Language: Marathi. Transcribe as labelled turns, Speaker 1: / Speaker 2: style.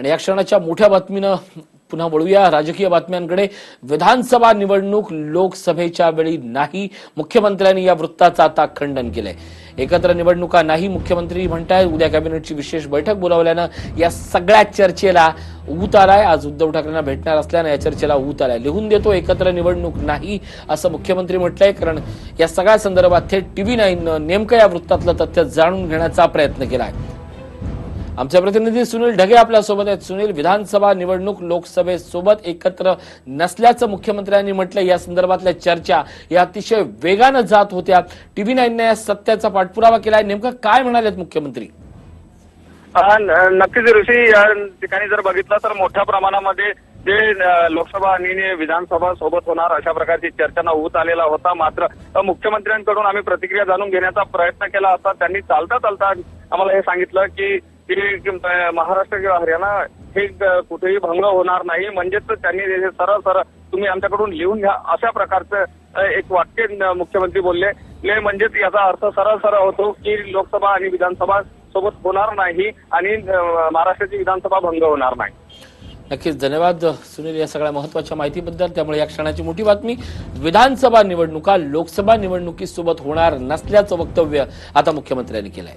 Speaker 1: आणि या क्षणाच्या मोठ्या बातमीनं पुन्हा वळूया. राजकीय बातम्यांकडे. विधानसभा निवडणूक लोकसभेच्या वेळी नाही. मुख्यमंत्र्यांनी या वृत्ताचं आता खंडन केलंय. एकत्र निवडणुका नाही मुख्यमंत्री म्हणताय उद्या कॅबिनेटची विशेष बैठक बोलावल्यानं या सगळ्या चर्चेला ऊत आलाय आज उद्धव ठाकरेंना भेटणार असल्यानं या चर्चेला ऊत आलाय लिहून देतो एकत्र निवडणूक नाही असं मुख्यमंत्री म्हटलंय. कारण या सगळ्या संदर्भात थेट टीव्ही नाईननं नेमकं या वृत्तातलं तथ्य जाणून घेण्याचा प्रयत्न केलाय. आमचे प्रतिनिधी सुनील ढगे आपल्यासोबत आहेत. सुनील विधानसभा निवडणूक लोकसभेसोबत एकत्र नसल्याचं मुख्यमंत्र्यांनी म्हटलं या संदर्भातल्या चर्चा या अतिशय वेगानं जात होत्या. टीव्ही नाईनने या सत्याचा पाठपुरावा केलाय. नेमकं काय म्हणालेत मुख्यमंत्री?
Speaker 2: नक्कीच ऋषी या ठिकाणी जर बघितलं तर मोठ्या प्रमाणामध्ये जे लोकसभा आणि विधानसभा सोबत होणार अशा प्रकारची चर्चांना ऊत आलेला होता. मात्र मुख्यमंत्र्यांकडून आम्ही प्रतिक्रिया जाणून घेण्याचा प्रयत्न केला असता त्यांनी चालता चालता आम्हाला हे सांगितलं की की, महाराष्ट्र किंवा हरियाणा हे कुठेही भंग होणार नाही. म्हणजेच त्यांनी सरळ सरळ तुम्ही आमच्याकडून लिहून घ्या. अशा प्रकारचं एक वाक्य मुख्यमंत्री बोलले. म्हणजेच याचा अर्थ सरळ सरळ होतो की लोकसभा आणि विधानसभा सोबत होणार नाही आणि महाराष्ट्राची विधानसभा भंग होणार नाही.
Speaker 1: नक्कीच. धन्यवाद सुनील या सगळ्या महत्त्वाच्या माहितीबद्दल. त्यामुळे या क्षणाची मोठी बातमी विधानसभा निवडणुका लोकसभा निवडणुकीसोबत होणार नसल्याचं वक्तव्य आता मुख्यमंत्र्यांनी केलंय.